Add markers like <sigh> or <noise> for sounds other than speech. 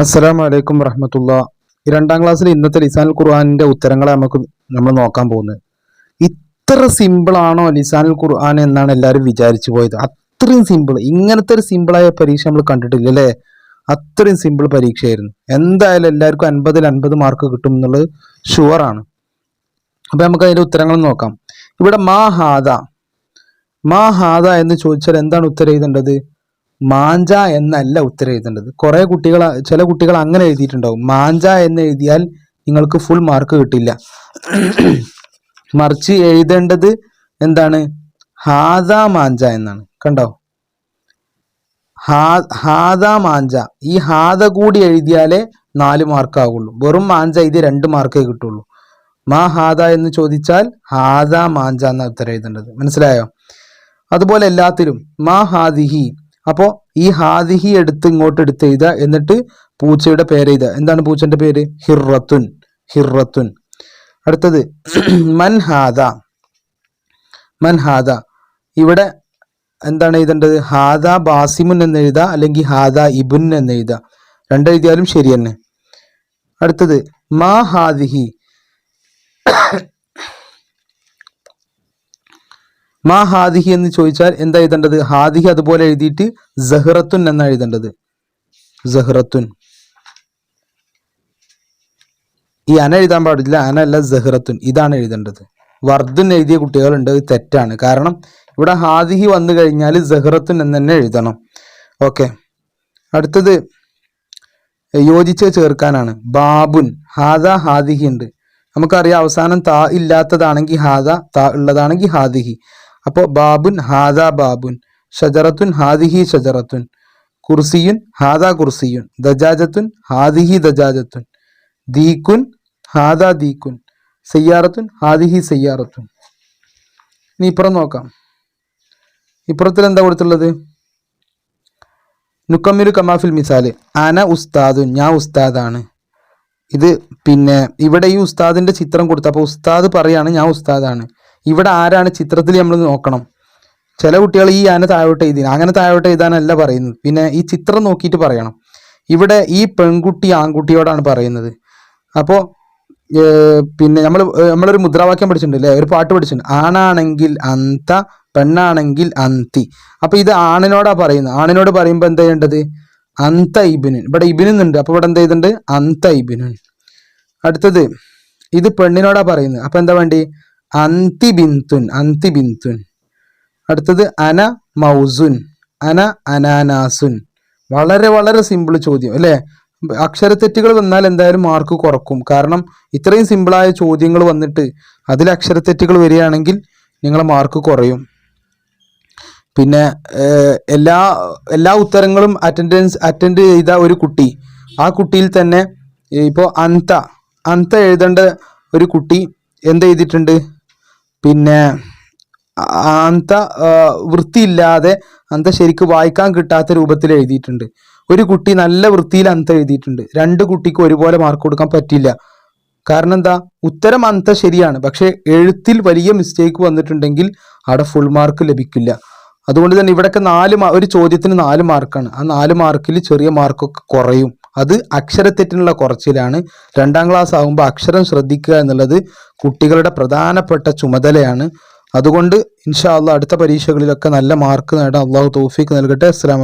അസ്സലാമു അലൈക്കും വറഹമത്തുള്ള രണ്ടാം ക്ലാസ്സിൽ ഇന്നത്തെ ലിസാനുൽ ഖുർആാനിന്റെ ഉത്തരങ്ങളെ നമുക്ക് നമ്മൾ നോക്കാൻ പോകുന്നത്. ഇത്ര സിമ്പിളാണോ ലിസാനുൽ ഖുർആൻ എന്നാണ് എല്ലാവരും വിചാരിച്ചു പോയത്. അത്രയും സിമ്പിൾ ഇങ്ങനത്തെ ഒരു സിമ്പിളായ പരീക്ഷ നമ്മൾ കണ്ടിട്ടില്ല അല്ലേ അത്രയും സിമ്പിൾ പരീക്ഷയായിരുന്നു. എന്തായാലും എല്ലാവർക്കും അൻപതിൽ അൻപത് മാർക്ക് കിട്ടും എന്നുള്ളത് ഷുവറാണ് അപ്പൊ നമുക്ക് അതിന്റെ ഉത്തരങ്ങൾ നോക്കാം. ഇവിടെ മാ ഹാദ. മാ ഹാദ എന്ന് ചോദിച്ചാൽ എന്താണ് ഉത്തരം എഴുതേണ്ടത്? മാഞ്ച എന്നല്ല ഉത്തരം എഴുതേണ്ടത്. കുറെ കുട്ടികൾ ചില കുട്ടികൾ അങ്ങനെ എഴുതിയിട്ടുണ്ടാവും. മാഞ്ച എന്ന് എഴുതിയാൽ നിങ്ങൾക്ക് ഫുൾ മാർക്ക് കിട്ടില്ല. മറിച്ച് എഴുതേണ്ടത് എന്താണ്? ഹാദ മാഞ്ച എന്നാണ്. കണ്ടോ? ഹാദ മാഞ്ച. ഈ ഹാദ കൂടി എഴുതിയാലേ നാല് മാർക്ക് വെറും മാഞ്ച ഇത് രണ്ട് മാർക്കേ കിട്ടുള്ളൂ. മാ ഹാദ എന്ന് ചോദിച്ചാൽ ഹാദ മാഞ്ച എന്ന ഉത്തരം എഴുതേണ്ടത്. മനസ്സിലായോ? അതുപോലെ എല്ലാത്തിലും മാ ഹാദിഹി അപ്പോ ഈ ഹാദിഹി എടുത്ത് ഇങ്ങോട്ട് എടുത്ത് എഴുതുക. എന്നിട്ട് പൂച്ചയുടെ പേര് എഴുതുക. എന്താണ് പൂച്ചന്റെ പേര്? ഹിറത്തുൻ. ഹിറത്തുൻ. അടുത്തത് <clears throat> മൻ ഹാദ. മൻ ഹാദ. ഇവിടെ എന്താണ് എഴുതേണ്ടത്? ഹാദ ബാസിമുൻ എന്ന് എഴുതുക അല്ലെങ്കിൽ ഹാദ ഇബുൻ എന്ന് എഴുതുക. രണ്ടെഴുതിയാലും ശരി തന്നെ. അടുത്തത് മാ ഹാദിഹി. മാ ഹാദിഹി എന്ന് ചോദിച്ചാൽ എന്താ എഴുതേണ്ടത്? ഹാദിഹി അതുപോലെ എഴുതിയിട്ട് സഹറത്തുൻ എന്നാണ് എഴുതേണ്ടത്? സഹറത്തുൻ. ഈ അന എഴുതാൻ പാടില്ല. അന അല്ല ജഹ്റത്തുൻ ഇതാണ് എഴുതേണ്ടത്. വർദ്ധൻ എഴുതിയ കുട്ടികളുണ്ട്. ഇത് തെറ്റാണ്. കാരണം ഇവിടെ ഹാദിഹി വന്നു കഴിഞ്ഞാൽ സഹറത്തുൻ എന്ന് തന്നെ എഴുതണം. ഓക്കെ. അടുത്തത് യോജിച്ച് ചേർക്കാനാണ്. ബാബുൻ. ഹാദ ഹാദിഹി ഉണ്ട്. നമുക്കറിയാം അവസാനം താ ഇല്ലാത്തതാണെങ്കിൽ ഹാദ താ ഉള്ളതാണെങ്കിൽ ഹാദിഹി. അപ്പോൾ ബാബുൻ ഹാദ ബാബുൻ ഷജറത്തുൻ ഹാദിഹി ഷജറത്തുൻ കുർസിയുൻ ഹാദ കുർസിയുൻ ദജാജത്തുൻ ഹാദിഹി ദജാജത്തുൻ ദീക്കുൻ ഹാദ ദീക്കുൻ സയ്യാറത്തുൻ ഹാദിഹി സയ്യാറത്തുൻ. ഇനി ഇപ്പുറം നോക്കാം. ഇപ്പുറത്തിൽ എന്താ കൊടുത്തുള്ളത് നുക്കമ്മിരു കമാഫിൽ മിസാൽ അന ഉസ്താദുൻ ഞാൻ ഉസ്താദാണ്. ഇത് പിന്നെ ഇവിടെ ഈ ഉസ്താദിന്റെ ചിത്രം കൊടുത്തു അപ്പോൾ ഉസ്താദ് പറയാണ് ഞാൻ ഉസ്താദാണ്. ഇവിടെ ആരാണ് ചിത്രത്തിൽ നമ്മൾ നോക്കണം. ചില കുട്ടികൾ ഈ ആന താഴോട്ട് എഴുതി അങ്ങനെ താഴോട്ട് എഴുതാനല്ല പറയുന്നത്. പിന്നെ ഈ ചിത്രം നോക്കിയിട്ട് പറയണം. ഇവിടെ ഈ പെൺകുട്ടി ആൺകുട്ടിയോടാണ് പറയുന്നത്. അപ്പോൾ പിന്നെ നമ്മൾ നമ്മളൊരു മുദ്രാവാക്യം പഠിച്ചിട്ടുണ്ട് അല്ലേ? ഒരു പാട്ട് പഠിച്ചിട്ടുണ്ട്. ആണാണെങ്കിൽ അന്ത പെണ്ണാണെങ്കിൽ അന്തി. അപ്പോൾ ഇത് ആണിനോടാ പറയുന്നത്. ആണിനോട് പറയുമ്പോൾ എന്താ ചെയ്യേണ്ടത്? അന്ത ഇബിനുൻ ഇവിടെ ഇബിനുന്നുണ്ട്. അപ്പോൾ ഇവിടെ എന്താ ചെയ്തിട്ടുണ്ട്? അന്ത ഇബിനുൻ. അടുത്തത് ഇത് പെണ്ണിനോടാ പറയുന്നത്. അപ്പോൾ എന്താ വേണ്ടി? അന്തി ബിന്തുൻ അന്തി ബിന്തുൻ അടുത്തത് അന മൗസുൻ അന അനാനാസുൻ. വളരെ വളരെ സിമ്പിൾ ചോദ്യം അല്ലേ? അക്ഷരത്തെറ്റുകൾ വന്നാൽ എന്തായാലും മാർക്ക് കുറക്കും. കാരണം ഇത്രയും സിമ്പിളായ ചോദ്യങ്ങൾ വന്നിട്ട് അതിൽ അക്ഷരത്തെറ്റുകൾ വരികയാണെങ്കിൽ നിങ്ങളെ മാർക്ക് കുറയും. പിന്നെ എല്ലാ എല്ലാ ഉത്തരങ്ങളും അറ്റൻഡൻസ് അറ്റൻഡ് ചെയ്ത ഒരു കുട്ടി ആ കുട്ടിയിൽ തന്നെ ഇപ്പോൾ അന്ത അന്ത എഴുതേണ്ട ഒരു കുട്ടി എന്ത് എഴുതിയിട്ടുണ്ട് പിന്നെ അന്ത വൃത്തിയില്ലാതെ അന്ത ശരിക്ക് വായിക്കാൻ കിട്ടാത്ത രൂപത്തിൽ എഴുതിയിട്ടുണ്ട്. ഒരു കുട്ടി നല്ല വൃത്തിയിൽ അന്ത എഴുതിയിട്ടുണ്ട്. രണ്ട് കുട്ടിക്ക് ഒരുപോലെ മാർക്ക് കൊടുക്കാൻ പറ്റില്ല കാരണം എന്താ? ഉത്തരം അന്ത ശരിയാണ്. പക്ഷെ എഴുത്തിൽ വലിയ മിസ്റ്റേക്ക് വന്നിട്ടുണ്ടെങ്കിൽ അവിടെ ഫുൾ മാർക്ക് ലഭിക്കില്ല. അതുകൊണ്ട് തന്നെ ഇവിടെയൊക്കെ നാല് ഒരു ചോദ്യത്തിന് നാല് മാർക്കാണ് ആ നാല് മാർക്കിൽ ചെറിയ മാർക്കൊക്കെ കുറയും. അത് അക്ഷരത്തെറ്റിനുള്ള കുറച്ചിലാണ്. രണ്ടാം ക്ലാസ് ആകുമ്പോൾ അക്ഷരം ശ്രദ്ധിക്കുക എന്നുള്ളത് കുട്ടികളുടെ പ്രധാനപ്പെട്ട ചുമതലയാണ്. അതുകൊണ്ട് ഇൻഷാ അള്ളാഹ് അടുത്ത പരീക്ഷകളിലൊക്കെ നല്ല മാർക്ക് നേടാൻ അള്ളാഹു തോഫിക്ക് നൽകട്ടെ. അസ്സലാമു